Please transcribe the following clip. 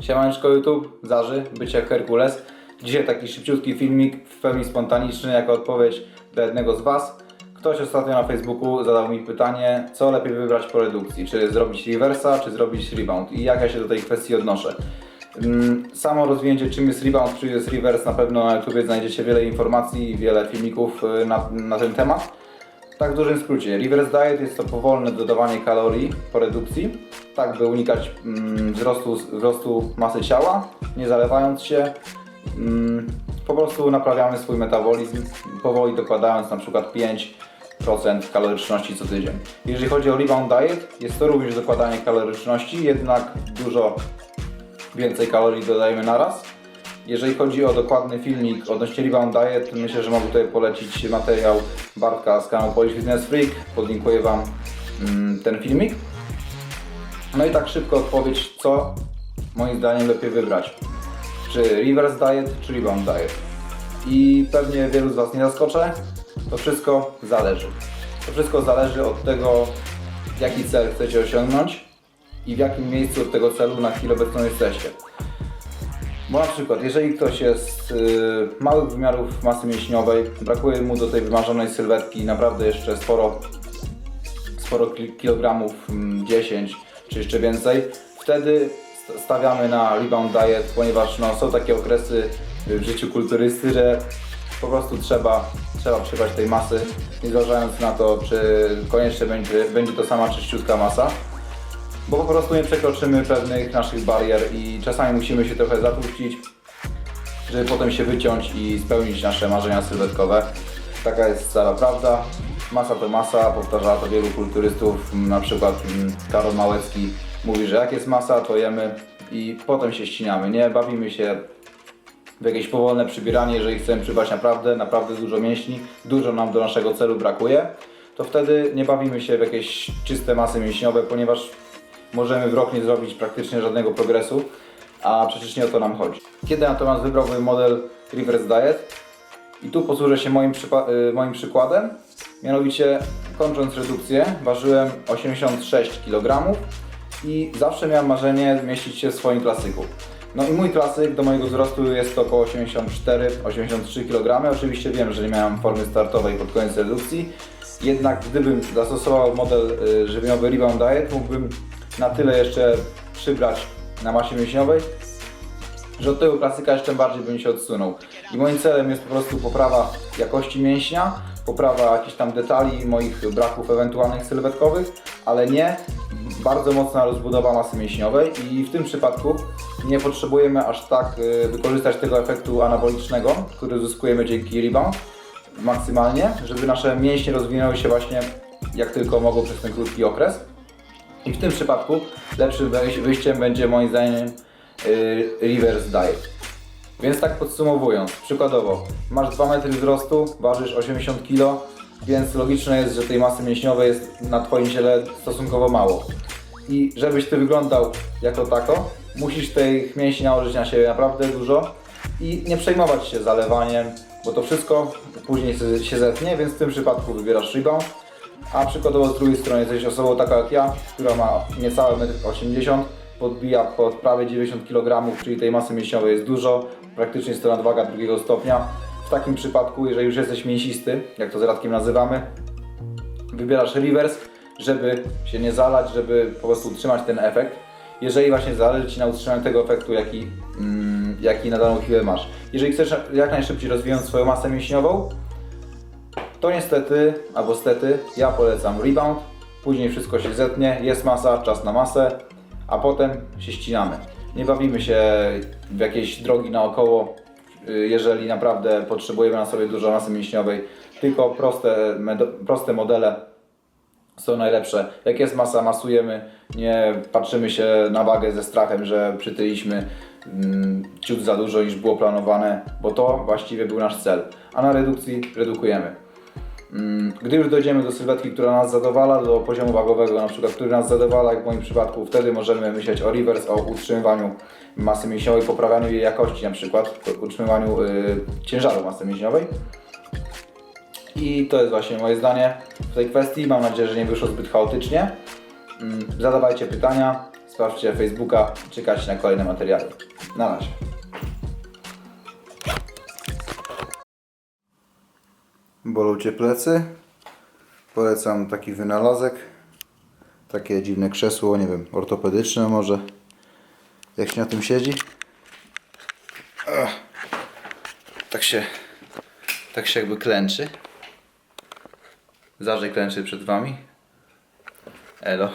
Siemaneczko YouTube, Zarzy, bycie jak Herkules. Dzisiaj taki szybciutki filmik, w pełni spontaniczny, jako odpowiedź dla jednego z Was. Ktoś ostatnio na Facebooku zadał mi pytanie, co lepiej wybrać po redukcji, czy zrobić reversa, czy zrobić rebound i jak ja się do tej kwestii odnoszę. Mm, Samo rozwinięcie czym jest rebound, czym jest reverse, na pewno na YouTube znajdziecie wiele informacji wiele filmików y, na, na ten temat. Tak w dużym skrócie, reverse diet jest to powolne dodawanie kalorii po redukcji, tak by unikać mm, wzrostu, wzrostu masy ciała, nie zalewając się. Mm, po prostu naprawiamy swój metabolizm, powoli dokładając na przykład 5% kaloryczności co tydzień. Jeżeli chodzi o rebound diet, jest to również dokładanie kaloryczności, jednak dużo więcej kalorii dodajemy naraz. Jeżeli chodzi o dokładny filmik odnośnie Rebound Diet, myślę, że mogę tutaj polecić materiał Bartka z kanału Polish Fitness Freak. Podlinkuję Wam mm, ten filmik. No i tak szybko odpowiedź, co moim zdaniem lepiej wybrać. Czy Reverse Diet, czy Rebound Diet. I pewnie wielu z Was nie zaskoczę, to wszystko zależy. To wszystko zależy od tego, jaki cel chcecie osiągnąć i w jakim miejscu od tego celu na chwilę obecną jesteście. Bo na przykład, jeżeli ktoś jest y, małych wymiarów masy mięśniowej, brakuje mu do tej wymarzonej sylwetki naprawdę jeszcze sporo, sporo ki- kilogramów, mm, 10 czy jeszcze więcej, wtedy st- stawiamy na rebound diet, ponieważ no, są takie okresy w życiu kulturysty, że po prostu trzeba, trzeba przybrać tej masy, nie zważając na to, czy koniecznie będzie, będzie to sama czyściutka masa bo po prostu nie przekroczymy pewnych naszych barier i czasami musimy się trochę zatłuścić, żeby potem się wyciąć i spełnić nasze marzenia sylwetkowe. Taka jest cała prawda. Masa to masa, powtarza to wielu kulturystów, na przykład Karol Małecki mówi, że jak jest masa, to jemy i potem się ścinamy, nie bawimy się w jakieś powolne przybieranie, jeżeli chcemy przybrać naprawdę, naprawdę dużo mięśni, dużo nam do naszego celu brakuje, to wtedy nie bawimy się w jakieś czyste masy mięśniowe, ponieważ możemy w rok nie zrobić praktycznie żadnego progresu, a przecież nie o to nam chodzi. Kiedy natomiast wybrałbym model Reverse Diet i tu posłużę się moim, y, moim przykładem, mianowicie kończąc redukcję ważyłem 86 kg i zawsze miałem marzenie zmieścić się w swoim klasyku. No i mój klasyk do mojego wzrostu jest to około 84-83 kg. Oczywiście wiem, że nie miałem formy startowej pod koniec redukcji, jednak gdybym zastosował model y, żywieniowy Rebound Diet, mógłbym na tyle jeszcze przybrać na masie mięśniowej, że od tego klasyka jeszcze bardziej bym się odsunął. I moim celem jest po prostu poprawa jakości mięśnia, poprawa jakichś tam detali, moich braków ewentualnych sylwetkowych, ale nie bardzo mocna rozbudowa masy mięśniowej i w tym przypadku nie potrzebujemy aż tak y, wykorzystać tego efektu anabolicznego, który uzyskujemy dzięki rebound maksymalnie, żeby nasze mięśnie rozwinęły się właśnie jak tylko mogą przez ten krótki okres. I w tym przypadku lepszym wyjś- wyjściem będzie moim zdaniem yy, reverse diet. Więc tak podsumowując, przykładowo masz 2 metry wzrostu, ważysz 80 kg, więc logiczne jest, że tej masy mięśniowej jest na Twoim ciele stosunkowo mało. I żebyś Ty wyglądał jako tako, musisz tych mięśni nałożyć na siebie naprawdę dużo i nie przejmować się zalewaniem, bo to wszystko później się zetnie, więc w tym przypadku wybierasz rebound. A przykładowo z drugiej strony jesteś osobą taką jak ja, która ma niecałe 1,80 m, podbija pod prawie 90 kg, czyli tej masy mięśniowej jest dużo, praktycznie jest to nadwaga drugiego stopnia. W takim przypadku, jeżeli już jesteś mięsisty, jak to z Radkiem nazywamy, wybierasz reverse, żeby się nie zalać, żeby po prostu utrzymać ten efekt. Jeżeli właśnie zależy Ci na utrzymaniu tego efektu, jaki, mm, jaki na daną chwilę masz. Jeżeli chcesz jak najszybciej rozwijać swoją masę mięśniową, to niestety, albo stety, ja polecam rebound, później wszystko się zetnie, jest masa, czas na masę, a potem się ścinamy. Nie bawimy się w jakieś drogi naokoło, y, jeżeli naprawdę potrzebujemy na sobie dużo masy mięśniowej, tylko proste, proste modele są najlepsze. Jak jest masa, masujemy, nie patrzymy się na wagę ze strachem, że przytyliśmy mm, ciut za dużo niż było planowane, bo to właściwie był nasz cel. A na redukcji redukujemy. Mm, Gdy już dojdziemy do sylwetki, która nas zadowala, do poziomu wagowego, na przykład, który nas zadowala, jak w moim przypadku, wtedy możemy myśleć o reverse, o utrzymywaniu masy mięśniowej, poprawianiu jej jakości, na przykład, utrzymywaniu y, ciężaru masy mięśniowej. I to jest właśnie moje zdanie w tej kwestii. Mam nadzieję, że nie wyszło zbyt chaotycznie. Mm, Zadawajcie pytania, sprawdźcie Facebooka, czekajcie na kolejne materiały. Na razie. Bolą Cię plecy? Polecam taki wynalazek. Takie dziwne krzesło, nie wiem, ortopedyczne może. Jak się na tym siedzi? Tak się, tak się jakby klęczy. Zarzej klęczy przed Wami. Elo.